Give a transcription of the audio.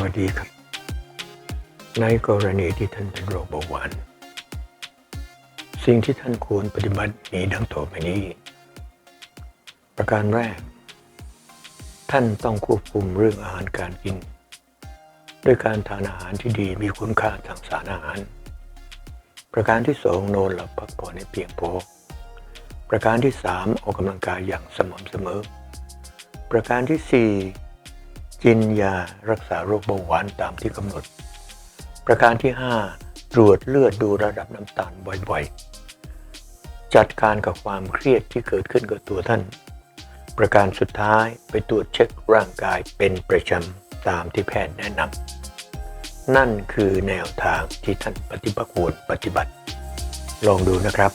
วัสดีครับ ในกรณีที่ท่านเป็นโรคเบาหวาน สิ่งที่ท่านควรปฏิบัติมีดังต่อไปนี้ ประการแรก ท่านต้องควบคุมเรื่องอาหารการกิน ด้วยการทานอาหารที่ดีมีคุณค่าทางสารอาหาร ประการที่สองนอนหลับพักผ่อนให้เพียงพอ ประการที่สามออกกำลังกายอย่างสม่ำเสมอ ประการที่สี่ กินยารักษาโรคเบาหวานตามที่กำหนด ประการที่ 5 ตรวจเลือดดูระดับน้ำตาลบ่อยๆ จัดการกับความเครียดที่เกิดขึ้นกับตัวท่าน ประการสุดท้ายไปตรวจเช็คร่างกายเป็นประจำตามที่แพทย์แนะนำนั่นคือแนวทางที่ท่านปฏิบัติควรปฏิบัติ ลองดูนะครับ